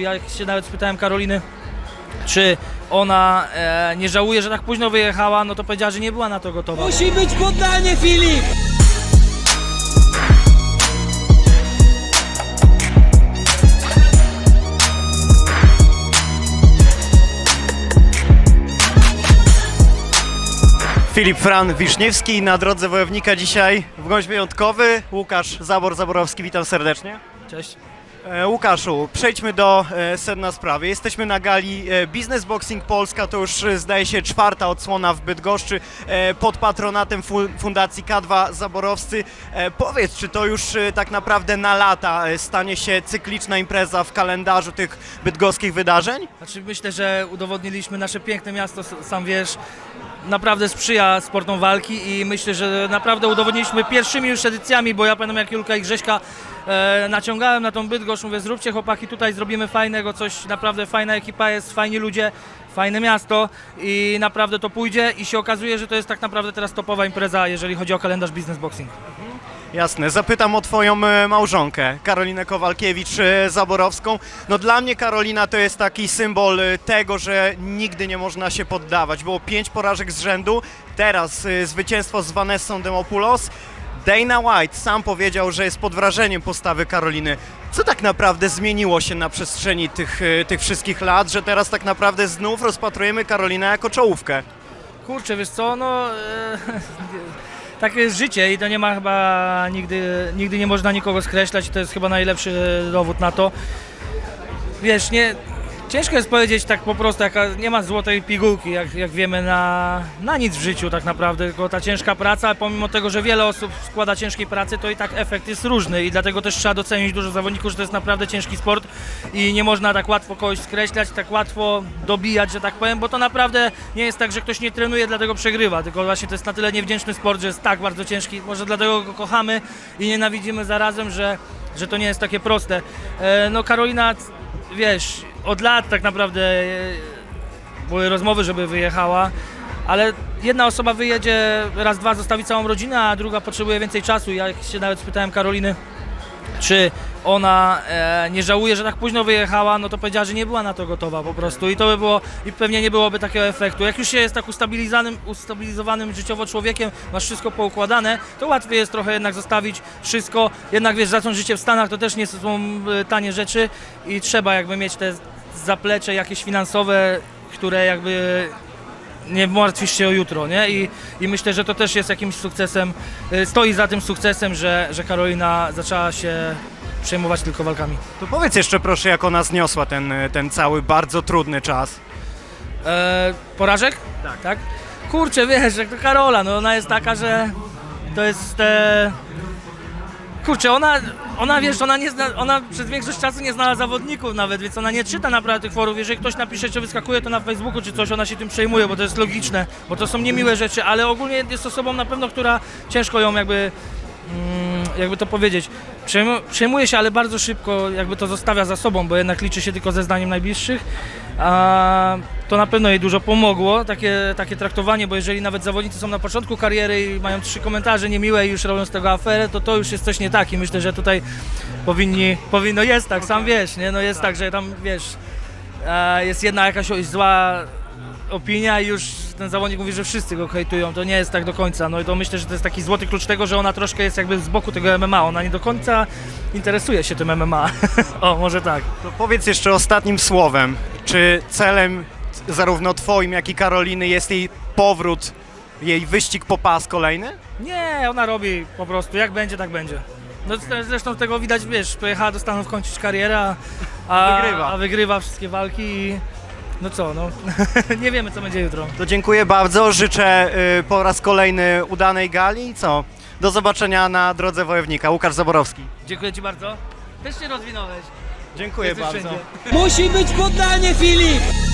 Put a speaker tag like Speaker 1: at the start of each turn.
Speaker 1: Ja się nawet spytałem Karoliny, czy ona e, nie żałuje, że tak późno wyjechała, no to powiedziała, że nie była na to gotowa.
Speaker 2: Musi być poddanie, Filip!
Speaker 3: Filip Fran Wiszniewski na drodze wojownika dzisiaj w gość wyjątkowy. Łukasz Zabor-Zaborowski, witam serdecznie.
Speaker 1: Cześć.
Speaker 3: E, Łukaszu, przejdźmy do e, sedna sprawy. Jesteśmy na gali e, Business Boxing Polska, to już zdaje się czwarta odsłona w Bydgoszczy pod patronatem fu- Fundacji K2 Zaborowscy. Powiedz, czy to już tak naprawdę na lata stanie się cykliczna impreza w kalendarzu tych bydgoskich wydarzeń?
Speaker 1: Znaczy myślę, że udowodniliśmy nasze piękne miasto, sam wiesz, naprawdę sprzyja sportom walki i myślę, że naprawdę udowodniliśmy pierwszymi już edycjami, bo ja pamiętam jak Julka i Grześka e, naciągałem na tą Bydgoszcz, mówię zróbcie chłopaki tutaj, zrobimy fajnego, coś, naprawdę fajna ekipa jest, fajni ludzie, fajne miasto i naprawdę to pójdzie i się okazuje, że to jest tak naprawdę teraz topowa impreza, jeżeli chodzi o kalendarz Business Boxing.
Speaker 3: Jasne, zapytam o twoją e, małżonkę, Karolinę Kowalkiewicz-Zaborowską. No dla mnie Karolina to jest taki symbol e, tego, że nigdy nie można się poddawać. Było pięć porażek z rzędu, teraz e, zwycięstwo z Vanessą Demopoulos. Dana White sam powiedział, że jest pod wrażeniem postawy Karoliny. Co tak naprawdę zmieniło się na przestrzeni tych, tych wszystkich lat, że teraz tak naprawdę znów rozpatrujemy Karolinę jako czołówkę?
Speaker 1: Kurczę, wiesz co, no... takie jest życie i to nie ma chyba nigdy, nigdy nie można nikogo skreślać to jest chyba najlepszy dowód na to. Wiesz, nie... Ciężko jest powiedzieć tak po prostu, jaka nie ma złotej pigułki, jak, jak wiemy, na, na nic w życiu tak naprawdę, tylko ta ciężka praca, pomimo tego, że wiele osób składa ciężkiej pracy, to i tak efekt jest różny i dlatego też trzeba docenić dużo zawodników, że to jest naprawdę ciężki sport i nie można tak łatwo kogoś skreślać, tak łatwo dobijać, że tak powiem, bo to naprawdę nie jest tak, że ktoś nie trenuje, dlatego przegrywa, tylko właśnie to jest na tyle niewdzięczny sport, że jest tak bardzo ciężki, może dlatego go kochamy i nienawidzimy zarazem, że, że to nie jest takie proste. E, no Karolina, wiesz, od lat tak naprawdę e, były rozmowy, żeby wyjechała, ale jedna osoba wyjedzie, raz, dwa zostawi całą rodzinę, a druga potrzebuje więcej czasu. Ja się nawet spytałem Karoliny, czy ona e, nie żałuje, że tak późno wyjechała, no to powiedziała, że nie była na to gotowa po prostu i to by było, i pewnie nie byłoby takiego efektu. Jak już się jest tak ustabilizowanym, ustabilizowanym życiowo człowiekiem, masz wszystko poukładane, to łatwiej jest trochę jednak zostawić wszystko, jednak wiesz, zacząć życie w Stanach to też nie są e, tanie rzeczy i trzeba jakby mieć te zaplecze jakieś finansowe, które jakby nie martwisz się o jutro, nie? I, I myślę, że to też jest jakimś sukcesem, y, stoi za tym sukcesem, że, że Karolina zaczęła się przejmować tylko walkami.
Speaker 3: To powiedz jeszcze proszę, jak ona zniosła ten, e, ten cały bardzo trudny czas.
Speaker 1: E, porażek?
Speaker 3: Tak.
Speaker 1: tak. Kurczę, wiesz, jak to Karola, no ona jest taka, że to jest... E... Kurczę, ona, ona wiesz, ona, nie zna, ona przez większość czasu nie znała zawodników nawet, więc ona nie czyta naprawdę tych forów. Jeżeli ktoś napisze, czy wyskakuje to na Facebooku, czy coś, ona się tym przejmuje, bo to jest logiczne, bo to są niemiłe rzeczy, ale ogólnie jest osobą na pewno, która ciężko ją jakby mm, jakby to powiedzieć, przejmu- przejmuje się, ale bardzo szybko jakby to zostawia za sobą, bo jednak liczy się tylko ze zdaniem najbliższych. A to na pewno jej dużo pomogło, takie, takie traktowanie, bo jeżeli nawet zawodnicy są na początku kariery i mają trzy komentarze niemiłe i już robią z tego aferę, to to już jest coś nie tak i myślę, że tutaj powinni, powinno, jest tak, sam wiesz, nie, no jest tak, że tam wiesz, e, jest jedna jakaś zła opinia i już ten zawodnik mówi, że wszyscy go hejtują. To nie jest tak do końca. No i to myślę, że to jest taki złoty klucz tego, że ona troszkę jest jakby z boku tego MMA. Ona nie do końca interesuje się tym MMA. o, może tak.
Speaker 3: To powiedz jeszcze ostatnim słowem, czy celem zarówno twoim, jak i Karoliny jest jej powrót, jej wyścig po pas kolejny?
Speaker 1: Nie, ona robi po prostu. Jak będzie, tak będzie. No zre- zresztą tego widać, wiesz, pojechała do Stanów kończyć karierę, a, a,
Speaker 3: Wygrywa.
Speaker 1: a wygrywa wszystkie walki i no co, no nie wiemy co będzie jutro.
Speaker 3: To dziękuję bardzo, życzę y, po raz kolejny udanej gali i co? Do zobaczenia na drodze wojownika. Łukasz Zaborowski.
Speaker 1: Dziękuję Ci bardzo. Też się rozwinąłeś.
Speaker 3: Dziękuję
Speaker 1: Jesteś
Speaker 3: bardzo.
Speaker 1: wszędzie.
Speaker 2: Musi być poddanie, Filip!